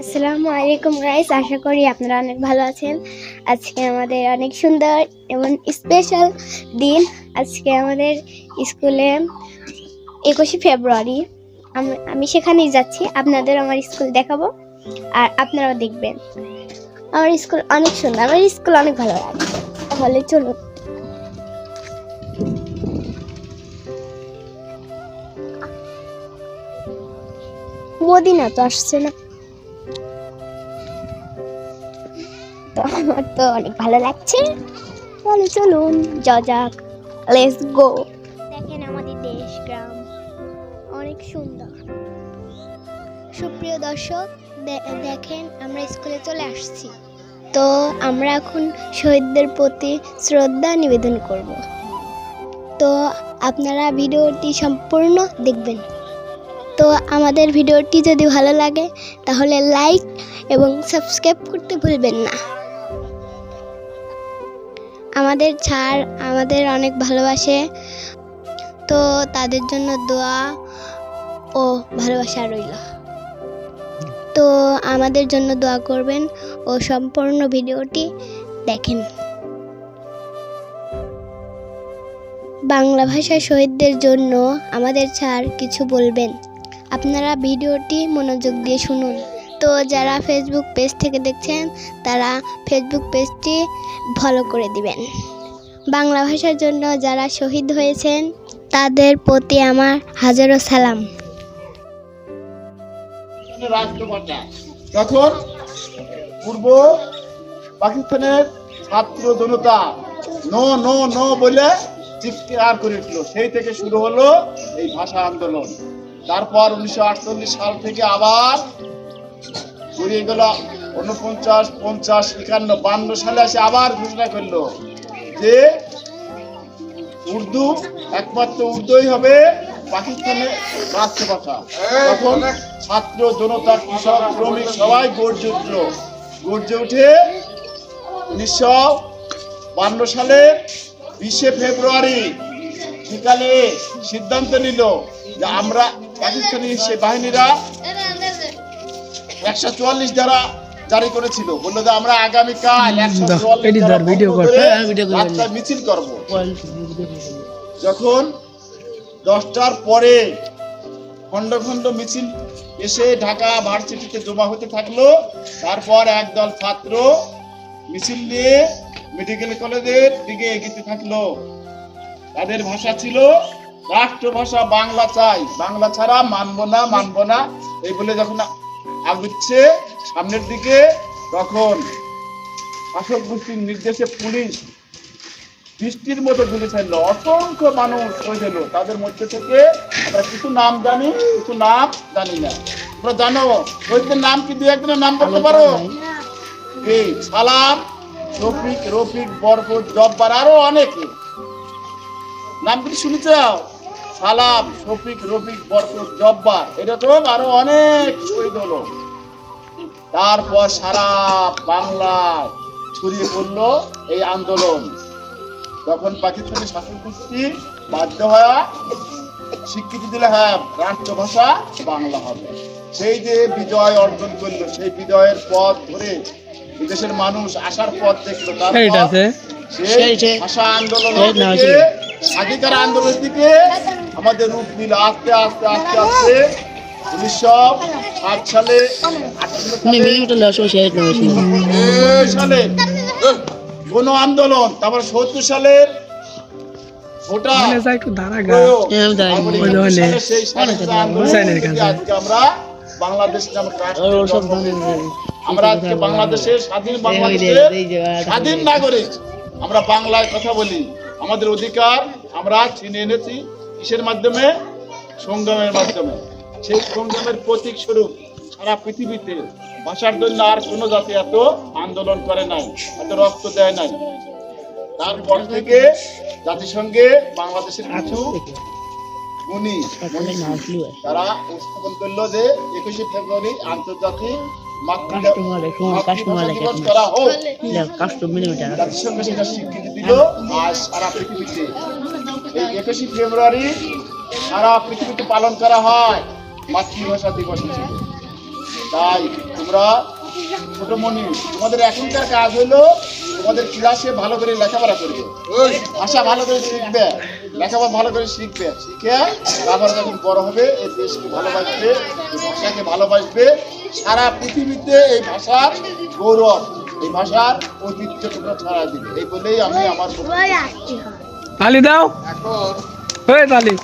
আসসালামু আলাইকুম গাইস আশা করি আপনারা অনেক ভালো আছেন। আজকে আমাদের অনেক সুন্দর এবং স্পেশাল দিন। আজকে আমাদের স্কুলে একুশে ফেব্রুয়ারি। আম- সেখানেই যাচ্ছি, আপনাদের আমার স্কুল দেখাবো, আর আপনারাও দেখবেন। আমার স্কুল অনেক সুন্দর, আমার স্কুল অনেক ভালো লাগে। তাহলে চলুন। মদিনা তো আসছে না। তো আমার তো অনেক ভালো লাগছে। তাহলে চলুন যাওয়া যাক লেটস গো দেখেন আমাদের দেশ, গ্রাম, অনেক সুন্দর। সুপ্রিয় দর্শক দেখেন আমরা স্কুলে চলে আসছি। তো আমরা এখন শহীদদের প্রতি শ্রদ্ধা নিবেদন করব। তো আপনারা ভিডিওটি সম্পূর্ণ দেখবেন। তো আমাদের ভিডিওটি যদি ভালো লাগে, তাহলে লাইক এবং সাবস্ক্রাইব করতে ভুলবেন না। আমাদের ছাড়, আমাদের অনেক ভালোবাসে। তো তাদের জন্য দোয়া ও ভালোবাসা রইল। তো আমাদের জন্য দোয়া করবেন ও সম্পূর্ণ ভিডিওটি দেখেন। বাংলা ভাষা শহীদদের জন্য আমাদের ছাড় কিছু বলবেন। আপনারা ভিডিওটি মনোযোগ দিয়ে শুনুন। তো যারা ফেসবুক পেজ থেকে দেখছেন, তারা ফেসবুক পেজটি ফলো করে দিবেন। বাংলা ভাষার জন্য যারা শহীদ হয়েছেন, তাদের প্রতি আমার হাজারো সালাম। তখন পূর্ব পাকিস্তানের ছাত্র জনতা নো নো নো বলে চিৎকার করে উঠল সেই থেকে শুরু হলো এই ভাষা আন্দোলন। তারপর উনিশশো আটচল্লিশ সাল থেকে আবার গড়িয়ে গেল। উনপঞ্চাশ পঞ্চাশ একান্ন বান্ন সালে এসে আবার ঘোষণা করল যে উর্দু একমাত্র উর্দুই হবে পাকিস্তানের রাষ্ট্রভাষা। তখন ছাত্র জনতা কৃষক শ্রমিক সবাই গর্জে উঠল। গর্জে উঠে উনিশশো বান্ন সালের বিশে ফেব্রুয়ারি বিকালে সিদ্ধান্ত নিল যে আমরা পাকিস্তানি সে বাহিনীরা একশো চুয়াল্লিশ দ্বারা জারি করেছিল। বলল যে আমরা আগামীকাল একশো ধর। হ্যাঁ। মিছিল করব। যখন দশটার পরে খণ্ড খণ্ড মিছিল এসে ঢাকা ভার্সিটিতে জমা হতে থাকল তারপর একদল ছাত্র মিছিল নিয়ে মেডিকেল কলেজের দিকে এগিয়ে থাকল। তাদের ভাষা ছিল রাষ্ট্রভাষা বাংলা চাই। বাংলা ছাড়া মানবো না মানবো না। এই বলে যখন আগুচ্ছে সামনের দিকে তখন শাসক গোষ্ঠীর নির্দেশে পুলিশ বৃষ্টির মতো গুলি ছাড়লো অসংখ্য মানুষ হয়ে গেল। তাদের মধ্যে থেকে আমরা কিছু নাম জানি কিছু নাম জানি না। তোমরা জানো ওইদের নাম কি? দু একজনের নাম বলতে পারো? এই সালাম রফিক রফিক বরকত জব্বার আরও অনেকে। নামগুলি শুনেছ? সালাম শফিক রফিক বরকত জব্বার। এরকম আরও অনেক শহীদ হলো। তারপর সারা বাংলায় ছড়িয়ে পড়ল এই আন্দোলন। তখন পাকিস্তানি শাসন গোষ্ঠী বাধ্য হওয়া স্বীকৃতি দিলে হ্যাঁ রাষ্ট্রভাষা বাংলা হবে। সেই যে বিজয় অর্জন করল সেই বিজয়ের পথ ধরে বিদেশের মানুষ আসার পথ দেখল। তারপর সেই ভাষা আন্দোলন স্বাধিকার আন্দোলনের দিকে আমাদের রূপ নিল আস্তে আস্তে আস্তে আস্তে। উনিশশো ষাট সালে সালে। গণ আন্দোলন তারপর সত্তর সালের ভোটার। মানে হ্যাঁ, আমরা বাংলাদেশ নামক রাষ্ট্র জন্ম নিয়েছি। আমরা আজকে বাংলাদেশের স্বাধীন বাংলাদেশের স্বাধীন নাগরিক। আমরা বাংলায় কথা বলি। আমাদের অধিকার আমরা ছিনিয়ে এনেছি। কিসের মাধ্যমে? সংগ্রামের মাধ্যমে। সেই সংগ্রামের প্রতীক স্বরূপ সারা পৃথিবীতে ভাষার জন্য আর কোনো জাতি এত আন্দোলন করে নাই, এত রক্ত দেয় নাই। তারপর থেকে জাতিসংঘে বাংলাদেশের কিছু মনীষী, তারা উপস্থাপন করল যে একুশে ফেব্রুয়ারি আন্তর্জাতিক কাস্টমার কাস্টমার স্বীকৃতি দিল সারা পৃথিবীতে। এই একুশে ফেব্রুয়ারি সারা পৃথিবীতে পালন করা হয় মাতৃভাষা দিবস হিসেবে। তাই তোমরা ছোট মনি তোমাদের এখনকার কাজ হলো তোমাদের ক্লাসে ভালো করে লেখাপড়া করবে। ভাষা ভালো করে শিখবে। লেখাপড়া ভালো করে শিখবে। শিখে তারপরে যখন বড় হবে এই দেশকে ভালোবাসবে এই ভাষাকে ভালোবাসবে সারা পৃথিবীতে এই ভাষার গৌরব এই ভাষার ঐতিহ্য তোমরা ছড়া দিবে। এই বলেই আমি আমার তালি দাও। এখন ওই তালি।